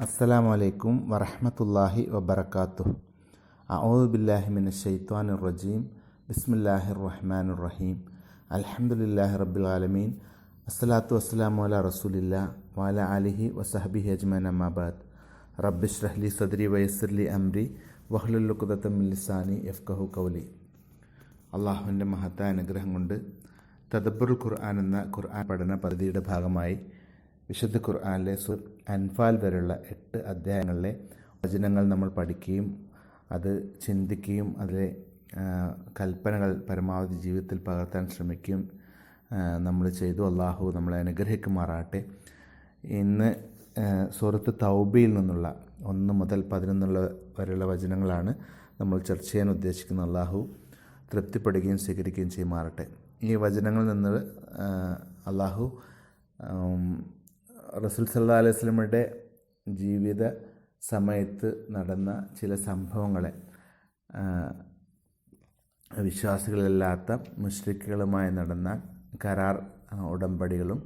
അസ്സലാമു അലൈക്കും വറഹമത്തല്ലാഹി വബറകാതുഹു അഊദു ബില്ലാഹി മിനശ് റജീം. ബിസ്മില്ലാഹിർ റഹ്മാൻ റഹീം. അൽഹംദുലില്ലാഹി റബ്ബിൽ ആലമീൻ. അസ്സലാത്തു വസ്സലാമു അല റസൂലില്ല. വാല അലിഹി വസഹബിഹി ഹജ്മാൻ അമ്മാബാദ് റബ്ബിഷ്റഹ് ലി സദ്രി വയസ്സിർ ലി അംരി. വഹ്ലുൽ ഉഖ്ദത്തം മിൻ ലിസാനി യഫ്ഖഹു ഖൗലി. അള്ളാഹുവിന്റെ മഹത്തായ അനുഗ്രഹം കൊണ്ട് തദബ്ബുൽ ഖുർആൻ എന്ന ഖുർആൻ പഠന പദ്ധതിയുടെ ഭാഗമായി വിശുദ്ധ ഖുർആാനിലെ സുർ അൻഫാൽ വരെയുള്ള എട്ട് അധ്യായങ്ങളിലെ വചനങ്ങൾ നമ്മൾ പഠിക്കുകയും അത് ചിന്തിക്കുകയും അതിലെ കൽപ്പനകൾ പരമാവധി ജീവിതത്തിൽ പകർത്താൻ ശ്രമിക്കുകയും നമ്മൾ ചെയ്തു. അള്ളാഹു നമ്മളെ അനുഗ്രഹിക്കുമാറാട്ടെ ഇന്ന് സുഹൃത്ത് തൗബയിൽ നിന്നുള്ള ഒന്ന് മുതൽ പതിനൊന്നുള്ള വരെയുള്ള വചനങ്ങളാണ് നമ്മൾ ചർച്ച ചെയ്യാൻ ഉദ്ദേശിക്കുന്ന അള്ളാഹു തൃപ്തിപ്പെടുകയും സ്വീകരിക്കുകയും ചെയ്യുമാറട്ടെ ഈ വചനങ്ങളിൽ നിന്ന് അള്ളാഹു റസൂൽ സല്ലാ അലൈഹി സ്വലമയുടെ ജീവിത സമയത്ത് നടന്ന ചില സംഭവങ്ങളെ വിശ്വാസികളില്ലാത്ത മുഷ്രിക്കുകളുമായി നടന്ന കരാർ ഉടമ്പടികളും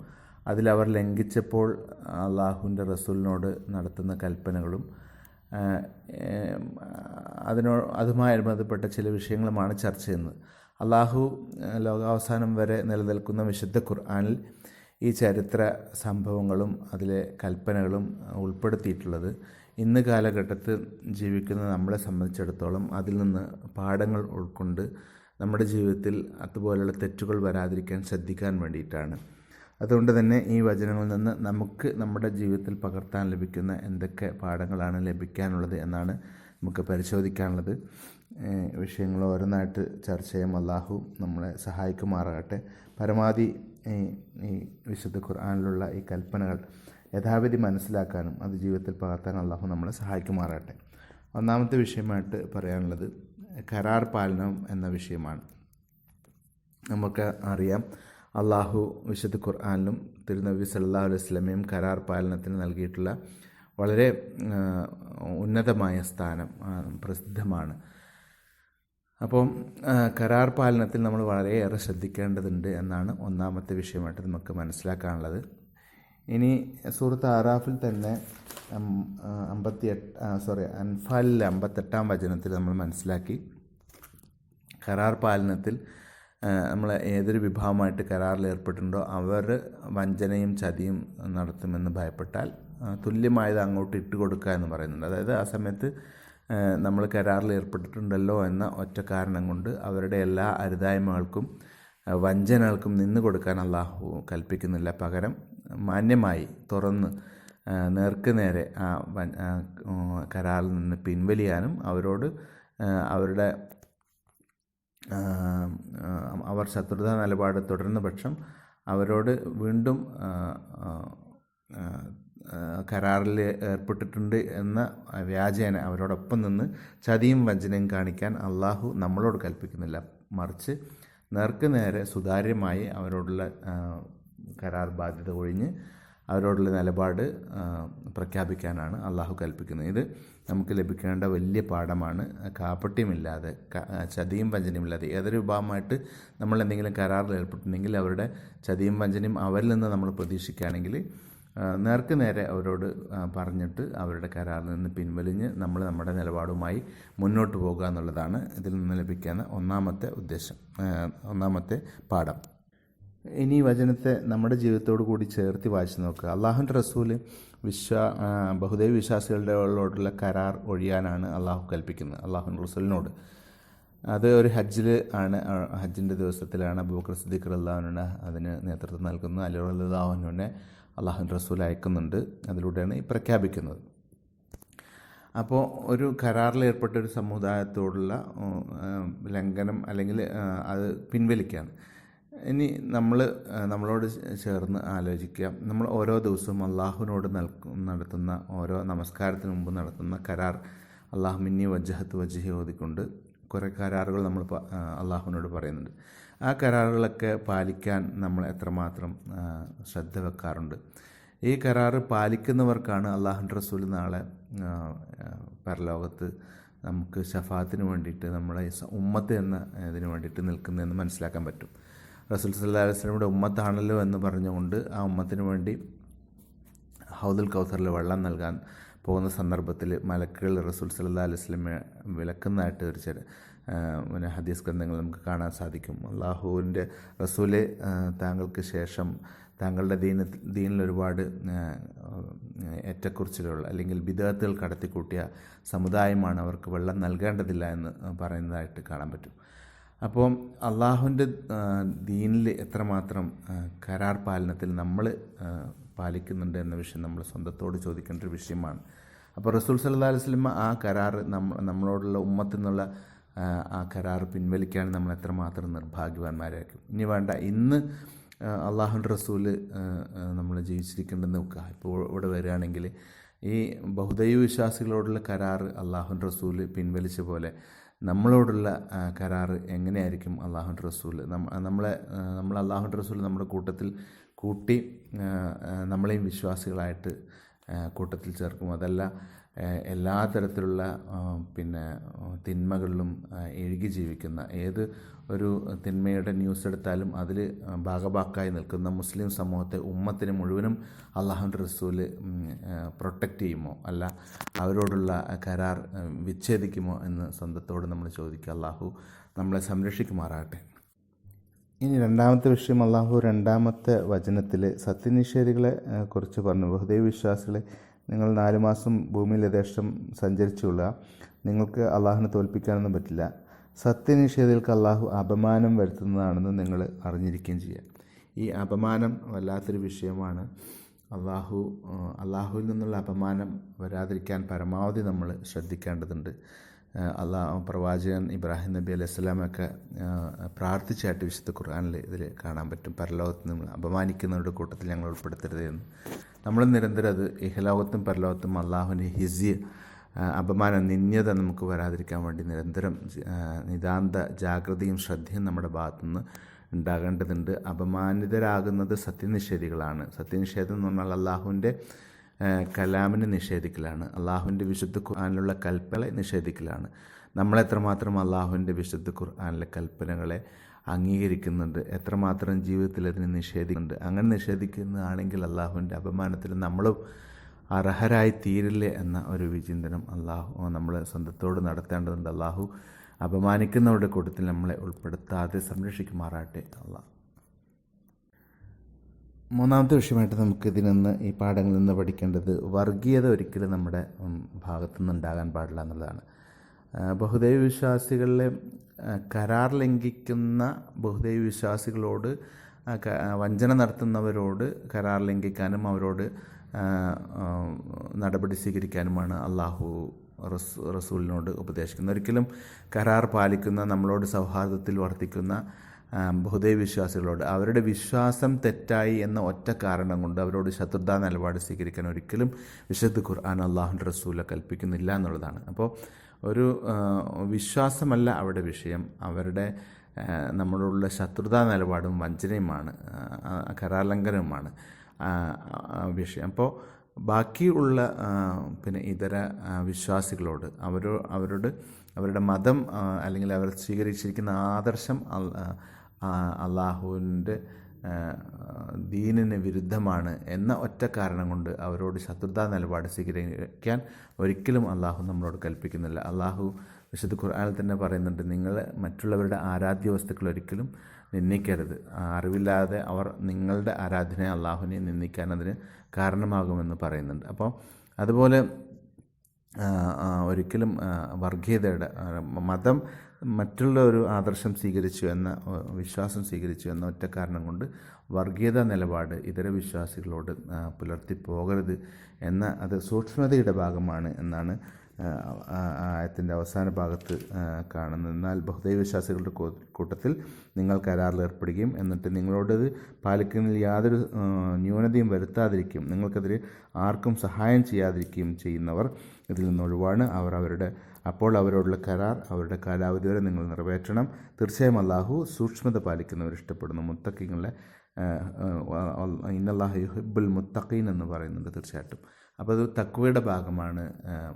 അതിലവർ ലംഘിച്ചപ്പോൾ അള്ളാഹുവിന്റെ റസൂലിനോട് നടത്തുന്ന കൽപ്പനകളും അതിനോ അതുമായി ബന്ധപ്പെട്ട ചില വിഷയങ്ങളുമാണ് ചർച്ച ചെയ്യുന്നത്. അള്ളാഹു ലോകാവസാനം വരെ നിലനിൽക്കുന്ന വിശുദ്ധ ഖുർആനിൽ ഈ ചരിത്ര സംഭവങ്ങളും അതിലെ കൽപ്പനകളും ഉൾപ്പെടുത്തിയിട്ടുള്ളത്. ഇന്ന് കാലഘട്ടത്തിൽ ജീവിക്കുന്ന നമ്മളെ സംബന്ധിച്ചിടത്തോളം അതിൽ നിന്ന് പാഠങ്ങൾ ഉൾക്കൊണ്ട് നമ്മുടെ ജീവിതത്തിൽ അതുപോലെയുള്ള തെറ്റുകൾ വരാതിരിക്കാൻ ശ്രദ്ധിക്കാൻ വേണ്ടിയിട്ടാണ്. അതുകൊണ്ട് തന്നെ ഈ വചനങ്ങളിൽ നിന്ന് നമുക്ക് നമ്മുടെ ജീവിതത്തിൽ പകർത്താൻ ലഭിക്കുന്ന എന്തൊക്കെ പാഠങ്ങളാണ് ലഭിക്കാനുള്ളത് എന്നാണ് നമുക്ക് പരിശോധിക്കാനുള്ളത്. വിഷയങ്ങൾ ഓരോന്നായിട്ട് ചർച്ച ചെയ്യാം. അള്ളാഹു നമ്മളെ സഹായിക്കുമാറാകട്ടെ. പരമാവധി ഈ വിശുദ്ധ ഖുർആാനിലുള്ള ഈ കൽപ്പനകൾ യഥാവിധി മനസ്സിലാക്കാനും അത് ജീവിതത്തിൽ പകർത്താനും അള്ളാഹു നമ്മളെ സഹായിക്കുമാറാട്ടെ ഒന്നാമത്തെ വിഷയമായിട്ട് പറയാനുള്ളത് കരാർ പാലനം എന്ന വിഷയമാണ്. നമുക്ക് അറിയാം അള്ളാഹു വിശുദ്ധ ഖുർആാനിലും തിരുനബി സല്ലാ അലൈഹി സ്വലമയും കരാർ പാലനത്തിന് നൽകിയിട്ടുള്ള വളരെ ഉന്നതമായ സ്ഥാനം പ്രസിദ്ധമാണ്. അപ്പം കരാർ പാലനത്തിൽ നമ്മൾ വളരെയേറെ ശ്രദ്ധിക്കേണ്ടതുണ്ട് എന്നാണ് ഒന്നാമത്തെ വിഷയമായിട്ട് നമുക്ക് മനസ്സിലാക്കാനുള്ളത്. ഇനി സൂറത്ത് ആറാഫിൽ തന്നെ അമ്പത്തി എട്ട് സോറി അൻഫാലിലെ അമ്പത്തെട്ടാം വചനത്തിൽ നമ്മൾ മനസ്സിലാക്കി. കരാർ പാലനത്തിൽ നമ്മൾ ഏതൊരു വിഭാഗമായിട്ട് കരാറിൽ ഏർപ്പെട്ടിട്ടുണ്ടോ അവർ വഞ്ചനയും ചതിയും നടത്തുമെന്ന് ഭയപ്പെട്ടാൽ തുല്യമായത് അങ്ങോട്ട് ഇട്ട് കൊടുക്കുക എന്ന് പറയുന്നുണ്ട്. അതായത് ആ സമയത്ത് നമ്മൾ കരാറിൽ ഏർപ്പെട്ടിട്ടുണ്ടല്ലോ എന്ന ഒറ്റ കാരണം കൊണ്ട് അവരുടെ എല്ലാ അരുതായ്മകൾക്കും വഞ്ചനകൾക്കും നിന്ന് കൊടുക്കാൻ അള്ളാഹു കൽപ്പിക്കുന്നില്ല. പകരം മാന്യമായി തുറന്ന് നേർക്ക് നേരെ ആ കരാറിൽ നിന്ന് പിൻവലിയാനും അവരോട് അവരുടെ അവർ ശത്രുതാ നിലപാട് തുടരുന്ന പക്ഷം അവരോട് വീണ്ടും കരാറിൽ ഏർപ്പെട്ടിട്ടുണ്ട് എന്ന വ്യാജേന അവരോടൊപ്പം നിന്ന് ചതിയും വഞ്ചനയും കാണിക്കാൻ അള്ളാഹു നമ്മളോട് കൽപ്പിക്കുന്നില്ല. മറിച്ച് നേർക്ക് നേരെ സുതാര്യമായി അവരോടുള്ള കരാർ ബാധ്യത ഒഴിഞ്ഞ് അവരോടുള്ള നിലപാട് പ്രഖ്യാപിക്കാനാണ് അള്ളാഹു കൽപ്പിക്കുന്നത്. ഇത് നമുക്ക് ലഭിക്കേണ്ട വലിയ പാഠമാണ്. കാപ്പട്യമില്ലാതെ ചതിയും വഞ്ചനയും ഇല്ലാതെ ഏതൊരു വിഭാഗമായിട്ട് നമ്മൾ എന്തെങ്കിലും കരാറിൽ ഏർപ്പെട്ടിട്ടുണ്ടെങ്കിൽ അവരുടെ ചതിയും വഞ്ചനയും അവരിൽ നിന്ന് നമ്മൾ പ്രതീക്ഷിക്കുകയാണെങ്കിൽ നേർക്ക് നേരെ അവരോട് പറഞ്ഞിട്ട് അവരുടെ കരാറിൽ നിന്ന് പിൻവലിഞ്ഞ് നമ്മൾ നമ്മുടെ നിലപാടുമായി മുന്നോട്ട് പോകുക എന്നുള്ളതാണ് ഇതിൽ നിന്ന് ലഭിക്കുന്ന ഒന്നാമത്തെ ഉദ്ദേശം ഒന്നാമത്തെ പാഠം. ഇനി വചനത്തെ നമ്മുടെ ജീവിതത്തോട് കൂടി ചേർത്ത് വായിച്ച് നോക്കുക. അള്ളാഹുന്റെ റസൂൽ വിശ്വാ ബഹുദൈവ വിശ്വാസികളുടെയോടുള്ള കരാർ ഒഴിയാനാണ് അള്ളാഹു കൽപ്പിക്കുന്നത് അള്ളാഹുന്റെ റസൂലിനോട്. അത് ഒരു ഹജ്ജിൽ ആണ് ഹജ്ജിന്റെ ദിവസത്തിലാണ് അബൂബക്കർ സിദ്ദീഖ് അള്ളാഹുനെ അതിന് നേതൃത്വം നൽകുന്നത് അലി അള്ളാഹുവിനെ അള്ളാഹുന്റെ റസൂൽ അയക്കുന്നുണ്ട്. അതിലൂടെയാണ് ഈ പ്രഖ്യാപിക്കുന്നത്. അപ്പോൾ ഒരു കരാറിൽ ഏർപ്പെട്ട ഒരു സമുദായത്തോടുള്ള ലംഘനം അല്ലെങ്കിൽ അത് പിൻവലിക്കുകയാണ് ഇനി നമ്മൾ നമ്മളോട് ചേർന്ന് ആലോചിക്കുക. നമ്മൾ ഓരോ ദിവസവും അള്ളാഹുവിനോട് നൽകും നടത്തുന്ന ഓരോ നമസ്കാരത്തിന് മുമ്പ് നടത്തുന്ന കരാർ അള്ളാഹു മിന്നി വജഹത്ത് വജഹി ഓതിക്കൊണ്ട് കുറേ കരാറുകൾ നമ്മൾ അള്ളാഹുവിനോട് പറയുന്നുണ്ട്. ആ കരാറുകളൊക്കെ പാലിക്കാൻ നമ്മൾ എത്രമാത്രം ശ്രദ്ധ വെക്കാറുണ്ട്. ഈ കരാറ് പാലിക്കുന്നവർക്കാണ് അള്ളാഹുന്റെ റസൂൽ നാളെ പരലോകത്ത് നമുക്ക് ഷഫാത്തിന് വേണ്ടിയിട്ട് നമ്മളെ ഉമ്മത്ത് എന്ന ഇതിന് വേണ്ടിയിട്ട് നിൽക്കുന്നതെന്ന് മനസ്സിലാക്കാൻ പറ്റും. റസൂൽ സല്ലാ അലൈഹി സ്വലമിയുടെ ഉമ്മത്താണല്ലോ എന്ന് പറഞ്ഞുകൊണ്ട് ആ ഉമ്മത്തിന് വേണ്ടി ഹൗദുൽ കൗസറിൽ വെള്ളം നൽകാൻ പോകുന്ന സന്ദർഭത്തിൽ മലക്കുകൾ റസൂൽ സല്ലാ അലൈഹി സ്വലമെ വിലക്കുന്നതായിട്ട് ഒരു ചെറിയ പിന്നെ ഹദീസ് ഗ്രന്ഥങ്ങൾ നമുക്ക് കാണാൻ സാധിക്കും. അള്ളാഹുവിന്റെ റസൂൽ താങ്കൾക്ക് ശേഷം താങ്കളുടെ ദീന ദീനിൽ ഒരുപാട് ഏറ്റക്കുറിച്ചിലുള്ള അല്ലെങ്കിൽ വിദേഹത്തുകൾ കടത്തിക്കൂട്ടിയ സമുദായമാണ് അവർക്ക് വെള്ളം നൽകേണ്ടതില്ല എന്ന് പറയുന്നതായിട്ട് കാണാൻ പറ്റും. അപ്പോൾ അള്ളാഹുവിന്റെ ദീനിൽ എത്രമാത്രം കരാർ പാലനത്തിൽ നമ്മൾ പാലിക്കുന്നുണ്ട് എന്ന വിഷയം നമ്മൾ സ്വന്തത്തോട് ചോദിക്കേണ്ട ഒരു വിഷയമാണ്. അപ്പോൾ റസൂൽ സല്ലാ അലൈഹി സ്വലമ ആ കരാർ നമ്മ നമ്മളോടുള്ള ഉമ്മത്തിൽ നിന്നുള്ള ആ കരാർ പിൻവലിക്കാൻ നമ്മൾ എത്രമാത്രം നിർഭാഗ്യവാന്മാരായിരിക്കും. ഇനി വേണ്ട ഇന്ന് അള്ളാഹുൻ റസൂൽ നമ്മൾ ജീവിച്ചിരിക്കേണ്ടെന്ന് നോക്കുക. ഇപ്പോൾ ഇവിടെ വരികയാണെങ്കിൽ ഈ ബഹുദൈവ വിശ്വാസികളോടുള്ള കരാർ അള്ളാഹുൻ റസൂൽ പിൻവലിച്ച പോലെ നമ്മളോടുള്ള കരാർ എങ്ങനെയായിരിക്കും അള്ളാഹുൻ റസൂൽ നമ്മളെ നമ്മൾ അള്ളാഹുൻ റസൂൽ നമ്മുടെ കൂട്ടത്തിൽ കൂട്ടി നമ്മളെയും വിശ്വാസികളായിട്ട് കൂട്ടത്തിൽ ചേർക്കും. അതല്ല എല്ലാ തരത്തിലുള്ള പിന്നെ തിന്മകളിലും എഴുകി ജീവിക്കുന്ന ഏത് ഒരു തിന്മയുടെ ന്യൂസ് എടുത്താലും അതിൽ ഭാഗഭാക്കായി നിൽക്കുന്ന മുസ്ലിം സമൂഹത്തെ ഉമ്മത്തിന് മുഴുവനും അള്ളാഹുന്റെ റസൂൽ പ്രൊട്ടക്റ്റ് ചെയ്യുമോ? അല്ല അവരോടുള്ള കരാർ വിച്ഛേദിക്കുമോ എന്ന് സ്വന്തത്തോട് നമ്മൾ ചോദിക്കുക. അള്ളാഹു നമ്മളെ സംരക്ഷിക്കുമാറാകട്ടെ. ഇനി രണ്ടാമത്തെ വിഷയം അള്ളാഹു രണ്ടാമത്തെ വചനത്തിൽ സത്യനിഷേധികളെ കുറിച്ച് പറഞ്ഞു. ബഹുദൈവ വിശ്വാസികളെ നിങ്ങൾ നാല് മാസം ഭൂമിയിൽ യഥേഷ്ടം സഞ്ചരിച്ചുള്ള നിങ്ങൾക്ക് അള്ളാഹുവിനെ തോൽപ്പിക്കാനൊന്നും പറ്റില്ല. സത്യനിഷേധികൾക്ക് അള്ളാഹു അപമാനം വരുത്തുന്നതാണെന്ന് നിങ്ങൾ അറിഞ്ഞിരിക്കുകയും ചെയ്യുക. ഈ അപമാനം വല്ലാത്തൊരു വിഷയമാണ്. അള്ളാഹു അള്ളാഹുവിൽ നിന്നുള്ള അപമാനം വരാതിരിക്കാൻ പരമാവധി നമ്മൾ ശ്രദ്ധിക്കേണ്ടതുണ്ട്. അള്ളാഹു പ്രവാചകൻ ഇബ്രാഹിം നബി അലൈഹി സ്വലാമൊക്കെ പ്രാർത്ഥിച്ചായിട്ട് വിശുദ്ധ ഖുർആാനിൽ ഇതിൽ കാണാൻ പറ്റും. പരലോകത്ത് നമ്മൾ അപമാനിക്കുന്നവരുടെ കൂട്ടത്തിൽ ഞങ്ങൾ ഉൾപ്പെടുത്തരുത് എന്ന്. നമ്മൾ നിരന്തരം അത് ഇഹലോകത്തും പരലോകത്തും അള്ളാഹുവിന്റെ ഹിസിയ അപമാനം നിന്യത നമുക്ക് വരാതിരിക്കാൻ വേണ്ടി നിരന്തരം നിതാന്ത ജാഗ്രതയും ശ്രദ്ധയും നമ്മുടെ ഭാഗത്തുനിന്ന് ഉണ്ടാകേണ്ടതുണ്ട്. അപമാനിതരാകുന്നത് സത്യനിഷേധികളാണ്. സത്യനിഷേധം എന്ന് പറഞ്ഞാൽ അള്ളാഹുവിന്റെ കലാമിനെ നിഷേധിക്കലാണ്. അള്ളാഹുവിന്റെ വിശുദ്ധ ഖുർആാനിലുള്ള കൽപ്പനകളെ നിഷേധിക്കലാണ്. നമ്മളെത്രമാത്രം അള്ളാഹുവിന്റെ വിശുദ്ധ ഖുർആാനിലെ കൽപ്പനകളെ അംഗീകരിക്കുന്നുണ്ട് എത്രമാത്രം ജീവിതത്തിൽ അതിനെ നിഷേധിക്കുന്നുണ്ട്. അങ്ങനെ നിഷേധിക്കുന്നതാണെങ്കിൽ അള്ളാഹുവിന്റെ അപമാനത്തിൽ നമ്മളും അർഹരായി തീരില്ലേ എന്ന ഒരു വിചിന്തനം അള്ളാഹു നമ്മൾ സ്വന്തത്തോട് നടത്തേണ്ടതുണ്ട്. അള്ളാഹു അപമാനിക്കുന്നവരുടെ കൂട്ടത്തിൽ നമ്മളെ ഉൾപ്പെടുത്താതെ സംരക്ഷിക്കുമാറാട്ടെ അള്ളാഹ്. മൂന്നാമത്തെ വിഷയമായിട്ട് നമുക്ക് ഇതിൽ നിന്ന് ഈ പാഠങ്ങളിൽ നിന്ന് പഠിക്കേണ്ടത് വർഗീയത ഒരിക്കലും നമ്മുടെ ഭാഗത്തുനിന്ന് ഉണ്ടാകാൻ പാടില്ല എന്നുള്ളതാണ്. ബഹുദൈവ വിശ്വാസികളിലെ കരാർ ലംഘിക്കുന്ന ബഹുദൈവ വിശ്വാസികളോട് വഞ്ചന നടത്തുന്നവരോട് കരാർ ലംഘിക്കാനും അവരോട് നടപടി സ്വീകരിക്കാനുമാണ് അള്ളാഹു റസൂ റസൂലിനോട് ഉപദേശിക്കുന്നത്. ഒരിക്കലും കരാർ പാലിക്കുന്ന നമ്മളോട് സൗഹാർദ്ദത്തിൽ വർത്തിക്കുന്ന ബഹുദൈവ വിശ്വാസികളോട് അവരുടെ വിശ്വാസം തെറ്റായി എന്ന ഒറ്റ കാരണം കൊണ്ട് അവരോട് ശത്രുതാ നിലപാട് സ്വീകരിക്കാൻ ഒരിക്കലും വിശുദ്ധ ഖുർആൻ അള്ളാഹുന്റെ റസൂല കൽപ്പിക്കുന്നില്ല എന്നുള്ളതാണ്. അപ്പോൾ ഒരു വിശ്വാസമല്ല അവിടെ വിഷയം. അവരുടെ നമ്മളുള്ള ശത്രുതാ നിലപാടും വഞ്ചനയുമാണ് കരാലംഘനവുമാണ് വിഷയം. അപ്പോൾ ബാക്കിയുള്ള പിന്നെ ഇതര വിശ്വാസികളോട് അവരോ അവരോട് അവരുടെ മതം അല്ലെങ്കിൽ അവർ സ്വീകരിച്ചിരിക്കുന്ന ആദർശം അള്ളാഹുവിന്റെ ദീനിന് വിരുദ്ധമാണ് എന്ന ഒറ്റ കാരണം കൊണ്ട് അവരോട് ശത്രുതാ നിലപാട് സ്വീകരിക്കാൻ ഒരിക്കലും അള്ളാഹു നമ്മളോട് കൽപ്പിക്കുന്നില്ല. അള്ളാഹു വിശുദ്ധ ഖുർആാനിൽ തന്നെ പറയുന്നുണ്ട് നിങ്ങൾ മറ്റുള്ളവരുടെ ആരാധ്യ വസ്തുക്കൾ ഒരിക്കലും നിന്ദിക്കരുത്. അറിവില്ലാതെ അവർ നിങ്ങളുടെ ആരാധന അള്ളാഹുവിനെ നിന്ദിക്കാൻ അതിന് കാരണമാകുമെന്ന് പറയുന്നുണ്ട്. അപ്പോൾ അതുപോലെ ഒരിക്കലും വർഗീയതയുടെ മതം മറ്റുള്ള ഒരു ആദർശം സ്വീകരിച്ചു എന്ന വിശ്വാസം സ്വീകരിച്ചു എന്ന ഒറ്റ കാരണം കൊണ്ട് വർഗീയത നിലപാട് ഇതര വിശ്വാസികളോട് പുലർത്തി പോകരുത് എന്ന അത് സൂക്ഷ്മതയുടെ ഭാഗമാണ് എന്നാണ് ആയത്തിന്റെ അവസാന ഭാഗത്ത് കാണുന്നത്. എന്നാൽ ബഹുദൈവ വിശ്വാസികളുടെ കൂട്ടത്തിൽ നിങ്ങൾ കരാറിൽ ഏർപ്പെടുകയും എന്നിട്ട് നിങ്ങളോടത് പാലിക്കുന്നതിൽ യാതൊരു ന്യൂനതയും വരുത്താതിരിക്കും. നിങ്ങൾക്കെതിരെ ആർക്കും സഹായം ചെയ്യാതിരിക്കുകയും ചെയ്യുന്നവർ ഇതിൽ നിന്ന് ഒഴിവാണ്. അവർ അവരുടെ അപ്പോൾ അവരോടുള്ള കരാർ അവരുടെ കാലാവധി വരെ നിങ്ങൾ നിറവേറ്റണം. തീർച്ചയായും അള്ളാഹു സൂക്ഷ്മത പാലിക്കുന്നവർ ഇഷ്ടപ്പെടുന്നു. മുത്തക്കിങ്ങളെ ഇന്നല്ലാഹു യുഹിബുൽ മുത്തഖീൻ എന്ന് പറയുന്നുണ്ട് തീർച്ചയായിട്ടും. അപ്പോൾ അത് തക്വയുടെ ഭാഗമാണ്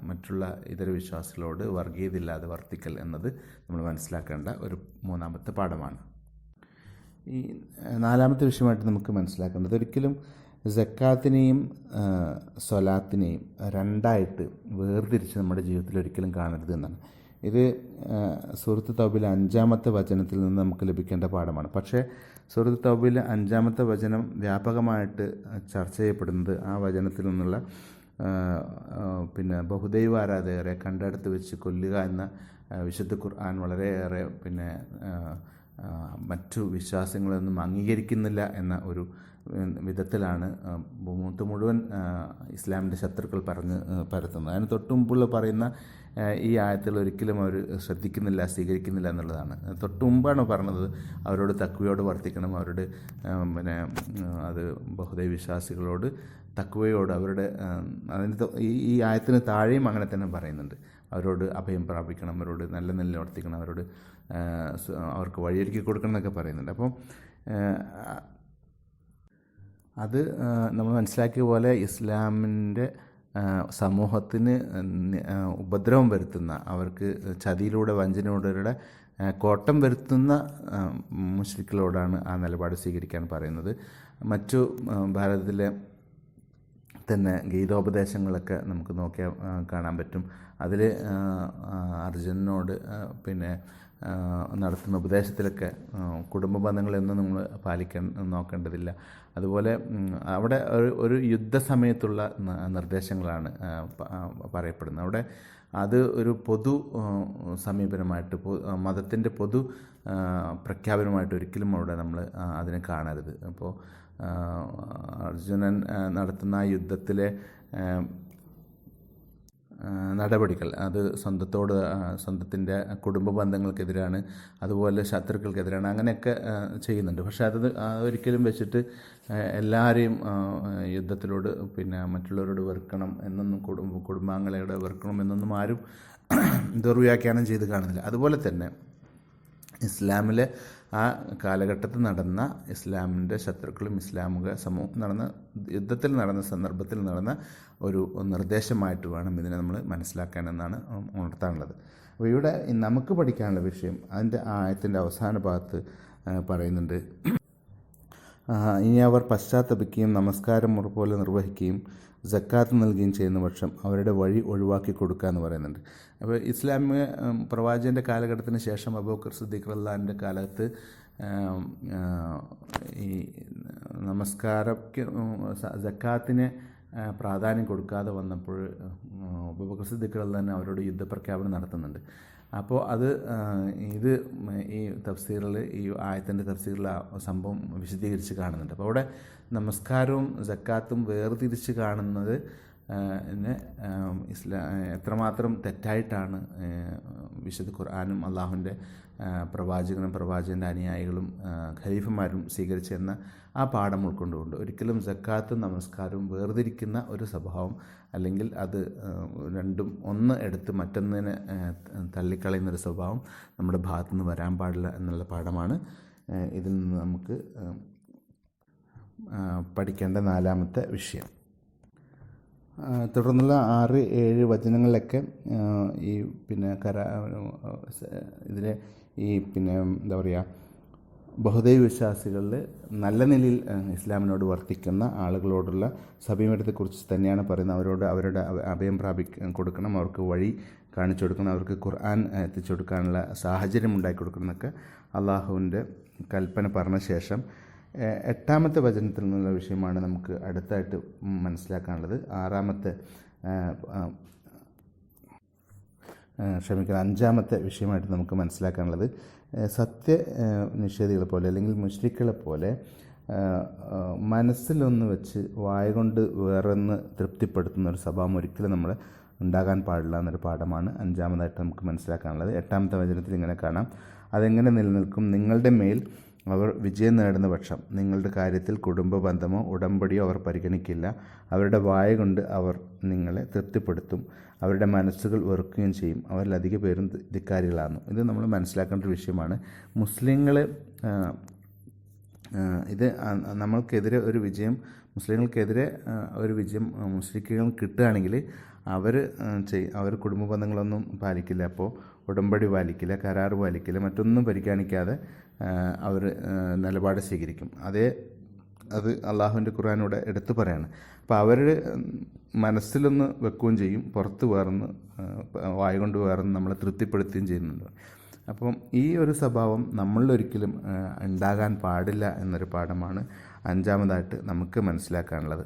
മറ്റുള്ള ഇതര വിശ്വാസികളോട് വർഗീയതയില്ലാതെ വർത്തിക്കൽ എന്നത് നമ്മൾ മനസ്സിലാക്കേണ്ട ഒരു മൂന്നാമത്തെ പാഠമാണ്. ഈ നാലാമത്തെ വിഷയമായിട്ട് നമുക്ക് മനസ്സിലാക്കേണ്ടത് ഒരിക്കലും ജക്കാത്തിനെയും സ്വലാത്തിനെയും രണ്ടായിട്ട് വേർതിരിച്ച് നമ്മുടെ ജീവിതത്തിൽ ഒരിക്കലും കാണരുത് എന്നാണ്. ഇത് സുഹൃത്ത് തൗബിലെ അഞ്ചാമത്തെ വചനത്തിൽ നിന്ന് നമുക്ക് ലഭിക്കേണ്ട പാഠമാണ്. പക്ഷേ സുഹൃത്ത് തൗബിലെ അഞ്ചാമത്തെ വചനം വ്യാപകമായിട്ട് ചർച്ച ചെയ്യപ്പെടുന്നത് ആ വചനത്തിൽ നിന്നുള്ള പിന്നെ ബഹുദൈവ ആരാധകരെ കണ്ടെടുത്ത് വെച്ച് കൊല്ലുക എന്ന വിശുദ്ധ ഖുർആൻ വളരെയേറെ പിന്നെ മറ്റു വിശ്വാസങ്ങളൊന്നും അംഗീകരിക്കുന്നില്ല എന്ന ഒരു വിധത്തിലാണ് ഭൂമുഖത്ത് മുഴുവൻ ഇസ്ലാമിന്റെ ശത്രുക്കൾ പറഞ്ഞ് പരത്തുന്നത്. അതിന് തൊട്ട് മുമ്പുള്ള പറയുന്ന ഈ ആയത്തിൽ ഒരിക്കലും അവർ ശ്രദ്ധിക്കുന്നില്ല സ്വീകരിക്കുന്നില്ല എന്നുള്ളതാണ്. തൊട്ട് മുമ്പാണ് പറഞ്ഞത് അവരോട് തക്വയോട് വർത്തിക്കണം അവരുടെ പിന്നെ അത് ബഹുദൈവ വിശ്വാസികളോട് തക്വയോട് അവരുടെ അതിന് ഈ ആയത്തിന് താഴെയും അങ്ങനെ തന്നെ പറയുന്നുണ്ട്. അവരോട് അഭയം പ്രാപിക്കണം അവരോട് നല്ല നിലനിർത്തിക്കണം അവരോട് അവർക്ക് വഴിയൊരുക്കി കൊടുക്കണം എന്നൊക്കെ പറയുന്നുണ്ട്. അപ്പം ആ, അത് നമ്മൾ മനസ്സിലാക്കിയ പോലെ ഇസ്ലാമിന്റെ സമൂഹത്തിന് ഉപദ്രവം വരുത്തുന്ന അവർക്ക് ചതിയിലൂടെ വഞ്ചനയിലൂടെ കോട്ടം വരുത്തുന്ന മുസ്ലിക്കളോടാണ് ആ നിലപാട് സ്വീകരിക്കാൻ പറയുന്നത്. മറ്റു ഭാരതത്തിലെ തന്നെ ഗീതോപദേശങ്ങളൊക്കെ നമുക്ക് നോക്കിയാൽ കാണാൻ പറ്റും. അതിൽ അർജുനനോട് പിന്നെ നടത്തുന്ന ഉപദേശത്തിലൊക്കെ കുടുംബ ബന്ധങ്ങളെന്നും നമ്മൾ പാലിക്കാൻ നോക്കേണ്ടതില്ല. അതുപോലെ അവിടെ ഒരു ഒരു യുദ്ധസമയത്തുള്ള നിർദ്ദേശങ്ങളാണ് പറയപ്പെടുന്നത്. അവിടെ അത് ഒരു പൊതു സമീപനമായിട്ട് മതത്തിന്റെ പൊതു പ്രഖ്യാപനമായിട്ട് ഒരിക്കലും അവിടെ നമ്മൾ അതിനെ കാണരുത്. അപ്പോൾ അർജുനൻ നടത്തുന്ന ആ യുദ്ധത്തിലെ നടപടികൾ. അത് സ്വന്തത്തോട് സ്വന്തത്തിന്റെ കുടുംബ ബന്ധങ്ങൾക്കെതിരാണ് അതുപോലെ ശത്രുക്കൾക്കെതിരാണ് അങ്ങനെയൊക്കെ ചെയ്യുന്നുണ്ട്. പക്ഷേ അത് ഒരിക്കലും വെച്ചിട്ട് എല്ലാവരെയും യുദ്ധത്തിലോട് പിന്നെ മറ്റുള്ളവരോട് വെറുക്കണം എന്നൊന്നും കുടുംബ കുടുംബാംഗങ്ങളോട് വെറുക്കണം എന്നൊന്നും ആരും ദുർവ്യാഖ്യാനം ചെയ്ത് കാണുന്നില്ല. അതുപോലെ തന്നെ ഇസ്ലാമിലെ ആ കാലഘട്ടത്തിൽ നടന്ന ഇസ്ലാമിന്റെ ശത്രുക്കളും ഇസ്ലാമിക സമൂഹം നടന്ന യുദ്ധത്തിൽ നടന്ന സന്ദർഭത്തിൽ നടന്ന ഒരു നിർദ്ദേശമായിട്ട് വേണം ഇതിനെ നമ്മൾ മനസ്സിലാക്കാനെന്നാണ് ഉണർത്താനുള്ളത്. അപ്പോൾ ഇവിടെ നമുക്ക് പഠിക്കാനുള്ള വിഷയം അതിന്റെ ആയത്തിന്റെ അവസാന ഭാഗത്ത് പറയുന്നുണ്ട്. ഇനി അവർ പശ്ചാത്തപിക്കുകയും നമസ്കാരം മുറപോലെ നിർവഹിക്കുകയും ജക്കാത്ത് നൽകുകയും ചെയ്യുന്ന പക്ഷം അവരുടെ വഴി ഒഴിവാക്കി കൊടുക്കുക എന്ന് പറയുന്നുണ്ട്. അപ്പോൾ ഇസ്ലാമിക പ്രവാചകന്റെ കാലഘട്ടത്തിന് ശേഷം അബൂക്കർ സിദ്ദീഖ് അള്ളാഹിന്റെ കാലത്ത് ഈ നമസ്കാരക്ക് ജക്കാത്തിന് പ്രാധാന്യം കൊടുക്കാതെ വന്നപ്പോൾ അബൂബക്കർ സിദ്ദീഖ് അള്ളാഹ് അവരോട് യുദ്ധപ്രഖ്യാപനം നടത്തുന്നുണ്ട്. അപ്പോൾ അത് ഇത് ഈ തഫ്സീറിൽ ഈ ആയത്തിന്റെ തഫ്സീറിൽ ആ സംഭവം വിശദീകരിച്ച് കാണുന്നുണ്ട്. അപ്പോൾ അവിടെ നമസ്കാരവും ജക്കാത്തും വേർതിരിച്ച് കാണുന്നത് നെ, ഇസ്ലാ എത്രമാത്രം തെറ്റായിട്ടാണ് വിശുദ്ധ ഖുർആാനും അള്ളാഹുവിന്റെ പ്രവാചകനും പ്രവാചകന്റെ അനുയായികളും ഖലീഫുമാരും സ്വീകരിച്ചെന്ന ആ പാഠം ഉൾക്കൊണ്ടുകൊണ്ട് ഒരിക്കലും ജക്കാത്തും നമസ്കാരവും വേർതിരിക്കുന്ന ഒരു സ്വഭാവം അല്ലെങ്കിൽ അത് രണ്ടും ഒന്ന് എടുത്ത് മറ്റൊന്നിനെ തള്ളിക്കളയുന്നൊരു സ്വഭാവം നമ്മുടെ ഭാഗത്തു നിന്ന് വരാൻ പാടില്ല എന്നുള്ള പാഠമാണ്. ഇതിൽ നിന്ന് നമുക്ക് പഠിക്കേണ്ട നാലാമത്തെ വിഷയം. തുടർന്നുള്ള ആറ് ഏഴ് വചനങ്ങളിലൊക്കെ ഈ പിന്നെ കര ഇതിലെ ഈ പിന്നെ എന്താ പറയുക ബഹുദൈവ വിശ്വാസികളിൽ നല്ല നിലയിൽ ഇസ്ലാമിനോട് വർത്തിക്കുന്ന ആളുകളോടുള്ള സമീപനത്തെക്കുറിച്ച് തന്നെയാണ് പറയുന്നത്. അവരോട് അവരുടെ അഭയം പ്രാപി കൊടുക്കണം അവർക്ക് വഴി കാണിച്ചു കൊടുക്കണം അവർക്ക് ഖുർആൻ എത്തിച്ചു കൊടുക്കാനുള്ള സാഹചര്യം ഉണ്ടാക്കി കൊടുക്കണം എന്നൊക്കെ അള്ളാഹുവിന്റെ കൽപ്പന പറഞ്ഞ ശേഷം എട്ടാമത്തെ വചനത്തിൽ നിന്നുള്ള വിഷയമാണ് നമുക്ക് അടുത്തായിട്ട് മനസ്സിലാക്കാനുള്ളത്. ആറാമത്തെ ക്ഷമിക്കണം അഞ്ചാമത്തെ വിഷയമായിട്ട് നമുക്ക് മനസ്സിലാക്കാനുള്ളത്. സത്യ നിഷേധികളെ പോലെ അല്ലെങ്കിൽ മുഷ്രിക്കളെ പോലെ മനസ്സിലൊന്ന് വെച്ച് വായ കൊണ്ട് വേറൊന്ന് തൃപ്തിപ്പെടുത്തുന്ന ഒരു സ്വഭാവം ഒരിക്കലും നമ്മൾ ഉണ്ടാകാൻ പാടില്ല എന്നൊരു പാഠമാണ് അഞ്ചാമതായിട്ട് നമുക്ക് മനസ്സിലാക്കാനുള്ളത്. എട്ടാമത്തെ വചനത്തിൽ ഇങ്ങനെ കാണാം. അതെങ്ങനെ നിലനിൽക്കും? നിങ്ങളുടെ മേൽ അവർ വിജയം നേടുന്ന പക്ഷം നിങ്ങളുടെ കാര്യത്തിൽ കുടുംബ ബന്ധമോ ഉടമ്പടിയോ അവർ പരിഗണിക്കില്ല. അവരുടെ വായ കൊണ്ട് അവർ നിങ്ങളെ തൃപ്തിപ്പെടുത്തും. അവരുടെ മനസ്സുകൾ വെറുക്കുകയും ചെയ്യും. അവരിലധിക പേരും ധിക്കാരികളാണ് ഇത് നമ്മൾ മനസ്സിലാക്കേണ്ട ഒരു വിഷയമാണ്. മുസ്ലിങ്ങൾ ഇത് നമ്മൾക്കെതിരെ ഒരു വിജയം മുസ്ലിങ്ങൾക്കെതിരെ ഒരു വിജയം മുസ്ലിക്കുകൾ കിട്ടുകയാണെങ്കിൽ അവർ ചെയ് അവർ കുടുംബ ബന്ധങ്ങളൊന്നും പാലിക്കില്ല. അപ്പോൾ ഉടമ്പടി പാലിക്കില്ല കരാർ പാലിക്കില്ല മറ്റൊന്നും പരിഗണിക്കാതെ അവർ നിലപാട് സ്വീകരിക്കും. അതേ അത് അള്ളാഹുവിന്റെ ഖുർആാനൂടെ എടുത്തു പറയാണ്. അപ്പോൾ അവർ മനസ്സിലൊന്ന് വെക്കുകയും ചെയ്യും പുറത്ത് വേർന്ന് വായ കൊണ്ട് വേറൊന്ന് നമ്മളെ തൃപ്തിപ്പെടുത്തുകയും ചെയ്യുന്നുണ്ട്. അപ്പം ഈ ഒരു സ്വഭാവം നമ്മളിലൊരിക്കലും ഉണ്ടാകാൻ പാടില്ല എന്നൊരു പാഠമാണ് അഞ്ചാമതായിട്ട് നമുക്ക് മനസ്സിലാക്കാനുള്ളത്.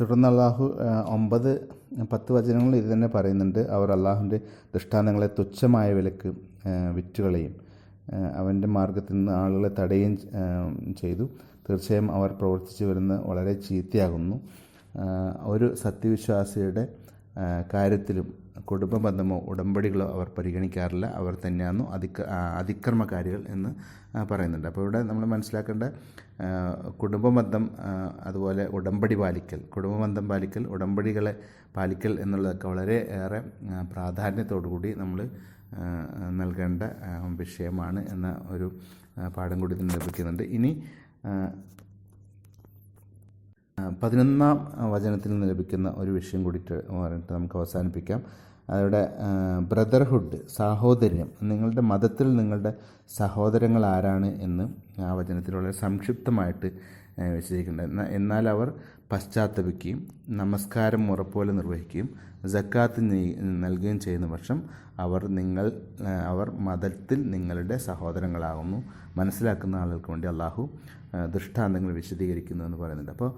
തുടർന്ന് അള്ളാഹു ഒമ്പത് പത്ത് വചനങ്ങൾ ഇത് തന്നെ പറയുന്നുണ്ട്. അവർ അള്ളാഹുവിന്റെ ദൃഷ്ടാന്തങ്ങളെ തുച്ഛമായ വിലക്ക് വിറ്റുകളയും അവന്റെ മാർഗത്തിൽ നിന്ന് ആളുകളെ തടയുകയും ചെയ്തു. തീർച്ചയായും അവർ പ്രവർത്തിച്ചു വരുന്ന വളരെ ചീത്തയാകുന്നു. ഒരു സത്യവിശ്വാസിയുടെ കാര്യത്തിലും കുടുംബ ബന്ധമോ ഉടമ്പടികളോ അവർ പരിഗണിക്കാറില്ല. അവർ തന്നെയാണ് ആ, അതിക്രമകാരികൾ എന്ന് പറയുന്നുണ്ട്. അപ്പോൾ ഇവിടെ നമ്മൾ മനസ്സിലാക്കേണ്ട കുടുംബബന്ധം അതുപോലെ ഉടമ്പടി പാലിക്കൽ. കുടുംബബന്ധം പാലിക്കൽ ഉടമ്പടികളെ പാലിക്കൽ എന്നുള്ളതൊക്കെ വളരെ ഏറെ പ്രാധാന്യത്തോടു കൂടി നമ്മൾ നൽകേണ്ട വിഷയമാണ് എന്ന ഒരു പാഠം കൂടി ഇതിന് ലഭിക്കുന്നുണ്ട്. ഇനി പതിനൊന്നാം വചനത്തിൽ നിന്ന് ലഭിക്കുന്ന ഒരു വിഷയം കൂടിയിട്ട് പറഞ്ഞിട്ട് നമുക്ക് അവസാനിപ്പിക്കാം. അവിടെ ബ്രദർഹുഡ് സാഹോദര്യം നിങ്ങളുടെ മതത്തിൽ നിങ്ങളുടെ സഹോദരങ്ങൾ ആരാണ് എന്ന് ആ വചനത്തിൽ വളരെ സംക്ഷിപ്തമായിട്ട് ആ, എന്നാൽ അവർ പശ്ചാത്തപിക്കുകയും നമസ്കാരം ഉറപ്പോലെ നിർവഹിക്കുകയും ജക്കാത്ത് നൽകുകയും ചെയ്യുന്ന പക്ഷം അവർ നിങ്ങൾ അവർ മതത്തിൽ നിങ്ങളുടെ സഹോദരങ്ങളാകുന്നു. മനസ്സിലാക്കുന്ന ആളുകൾക്ക് വേണ്ടി അള്ളാഹു ദൃഷ്ടാന്തങ്ങൾ വിശദീകരിക്കുന്നു എന്ന് പറയുന്നുണ്ട്. അപ്പോൾ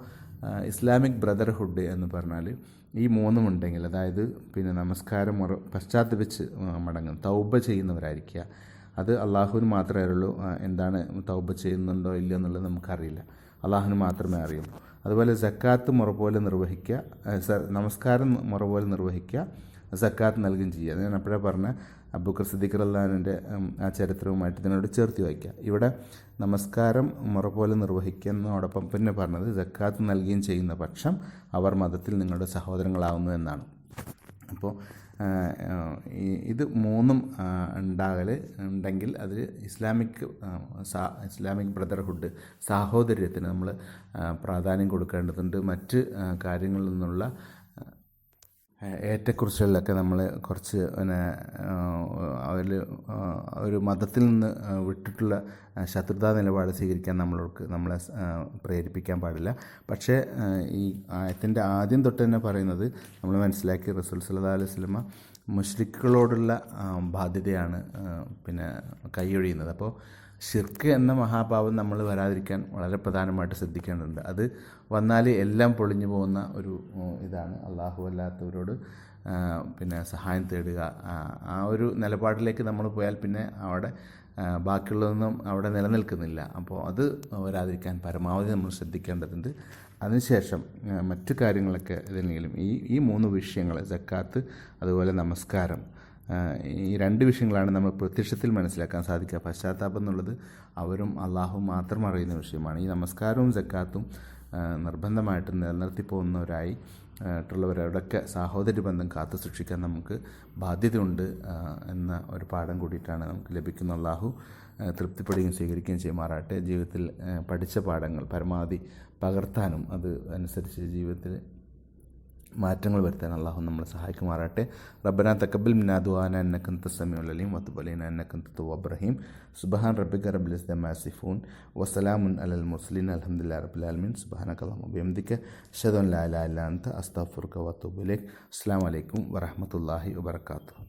ഇസ്ലാമിക് ബ്രദർഹുഡ് എന്ന് പറഞ്ഞാൽ ഈ മൂന്നുമുണ്ടെങ്കിൽ അതായത് പിന്നെ നമസ്കാരം മുറ പശ്ചാത്തപിച്ച് മടങ്ങും തൗബ ചെയ്യുന്നവരായിരിക്കുക. അത് അള്ളാഹുവിന് മാത്രമേ അറിയുള്ളൂ എന്താണ് തൗബ ചെയ്യുന്നുണ്ടോ ഇല്ലയോ എന്നുള്ളത് നമുക്കറിയില്ല. അള്ളാഹുവിന് മാത്രമേ അറിയൂ. അതുപോലെ സക്കാത്ത് മുറ പോലെ നിർവഹിക്കുക നമസ്കാരം മുറ പോലെ നിർവഹിക്കുക സക്കാത്ത് നൽകുകയും ചെയ്യുക. ഞാൻ അപ്പോഴേ പറഞ്ഞ അബൂക്കർ സിദ്ദിഖർ അള്ളഹാനിന്റെ ആ ചരിത്രവുമായിട്ട് ഇതിനോട് ചേർത്ത് വയ്ക്കുക. ഇവിടെ നമസ്കാരം മുറ പോലെ നിർവഹിക്കുന്നതോടൊപ്പം പിന്നെ പറഞ്ഞത് ജക്കാത്ത് നൽകുകയും ചെയ്യുന്ന പക്ഷം അവർ മതത്തിൽ നിങ്ങളുടെ സഹോദരങ്ങളാവുന്നു എന്നാണ്. അപ്പോൾ ഇത് മൂന്നും ഉണ്ടാകൽ ഉണ്ടെങ്കിൽ അതിൽ ഇസ്ലാമിക് ഇസ്ലാമിക് ബ്രദർഹുഡ് സാഹോദര്യത്തിന് നമ്മൾ പ്രാധാന്യം കൊടുക്കേണ്ടതുണ്ട്. മറ്റ് കാര്യങ്ങളിൽ നിന്നുള്ള ഏറ്റക്കുറിച്ചുകളിലൊക്കെ നമ്മൾ കുറച്ച് പിന്നെ അതിൽ ഒരു മതത്തിൽ നിന്ന് വിട്ടിട്ടുള്ള ശത്രുതാ നിലപാട് സ്വീകരിക്കാൻ നമ്മൾക്ക് നമ്മളെ പ്രേരിപ്പിക്കാൻ പാടില്ല. പക്ഷേ ഈ ആയത്തിന്റെ ആദ്യം തൊട്ട് തന്നെ പറയുന്നത് നമ്മൾ മനസ്സിലാക്കി റസൂൽ സല്ലാ അലൈഹി സ്വലമ മുഷ്രിഖുകളോടുള്ള ബാധ്യതയാണ് പിന്നെ കൈയൊഴിയുന്നത്. അപ്പോൾ ഷിർക്ക് എന്ന മഹാഭാവം നമ്മൾ വരാതിരിക്കാൻ വളരെ പ്രധാനമായിട്ട് ശ്രദ്ധിക്കേണ്ടതുണ്ട്. അത് വന്നാൽ എല്ലാം പൊളിഞ്ഞു പോകുന്ന ഒരു ഇതാണ്. അള്ളാഹു അല്ലാത്തവരോട് പിന്നെ സഹായം തേടുക. ആ, ഒരു നിലപാടിലേക്ക് നമ്മൾ പോയാൽ പിന്നെ അവിടെ ബാക്കിയുള്ളതൊന്നും അവിടെ നിലനിൽക്കുന്നില്ല. അപ്പോൾ അത് വരാതിരിക്കാൻ പരമാവധി നമ്മൾ ശ്രദ്ധിക്കേണ്ടതുണ്ട്. അതിനുശേഷം മറ്റു കാര്യങ്ങളൊക്കെ ഇതെങ്കിലും ഈ ഈ മൂന്ന് വിഷയങ്ങൾ ജക്കാത്ത് അതുപോലെ നമസ്കാരം ഈ രണ്ട് വിഷയങ്ങളാണ് നമ്മൾ പ്രത്യക്ഷത്തിൽ മനസ്സിലാക്കാൻ സാധിക്കുക. പശ്ചാത്താപം എന്നുള്ളത് അവരും അള്ളാഹും മാത്രം അറിയുന്ന വിഷയമാണ്. ഈ നമസ്കാരവും ജക്കാത്തും നിർബന്ധമായിട്ട് നിലനിർത്തി പോകുന്നവരായി ട്ടുള്ളവരോടൊക്കെ സാഹോദര്യ ബന്ധം കാത്തു സൂക്ഷിക്കാൻ നമുക്ക് ബാധ്യതയുണ്ട് എന്ന ഒരു പാഠം കൂടിയിട്ടാണ് നമുക്ക് ലഭിക്കുന്ന അള്ളാഹു തൃപ്തിപ്പെടുകയും സ്വീകരിക്കുകയും ചെയ്യുമാറാട്ടെ ജീവിതത്തിൽ പഠിച്ച പാഠങ്ങൾ പരമാവധി പകർത്താനും അത് അനുസരിച്ച് ജീവിതത്തിൽ മാറ്റങ്ങൾ വരുത്താൻ അള്ളാഹു നമ്മളെ സഹായിക്കുമാറാട്ടെ റബ്ബന തക്കബിൽ മിനാദുആന അന്നക്കന്ത സമീഉൽ വത്തുബലീന അന്നക്കന്ത തവ്വാബ് റഹീം. സുബ്ഹാൻ റബ്ബിക റബ്ബിൽ ഇസ്ദ മാസിഫൂൻ വസലാമുൻ അലൽ മുർസലീൻ. അൽഹംദുലില്ലാഹി റബ്ബിൽ ആലമീൻ. സുബ്ഹാനക അല്ലാഹുമ്മ ബിഹംദിക. അഷ്ഹദു അൻ ലാ ഇലാഹ ഇല്ല അൻത. അസ്തഗ്ഫിറുക വഅത്തൂബു അസ്സലാമു അലൈക്കും വറഹ്മത്തുള്ളാഹി വബറകാതുഹു